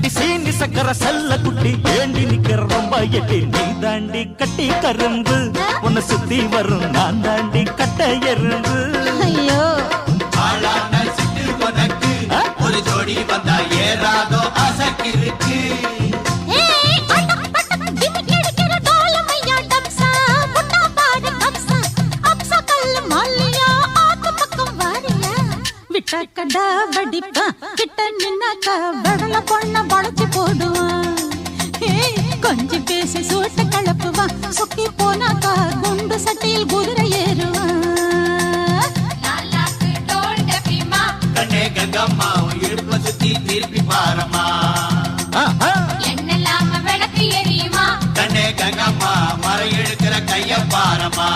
அடி சீனி சக்கர செல்ல குட்டி ஏண்டி நிக்கிற ரொம்ப எட்டி. நீ தாண்டி கட்டி கரும்பு. உன்னை சுத்தி வரும் நான் தாண்டி கட்ட எறும்பு. ஐயோ. ஒரு ஜோடி வந்தா ஏறாதோ அசக்கிருக்கு. விட்டாக்கடா வடிப்பான், கிட்ட நின்னாக்கா வெடல பொண்ண போடுவான். ஏய், கொஞ்சி பேசி சூட்ட கலப்புவான், சொக்கி போனாக்கா குண்டு சட்டியில் குதிரை ஏறுவான் லாலாக்கு டோல் டப்பிமா கண்ணே கங்கம்மா இடுப்ப சுத்தி திருப்பி பாரம்மா ஆஹா. எண்ணெல்லாம விளக்கு எரியுமா கண்ணே கங்கம்மா மரம் எடுக்கிற கைய பாரம்மா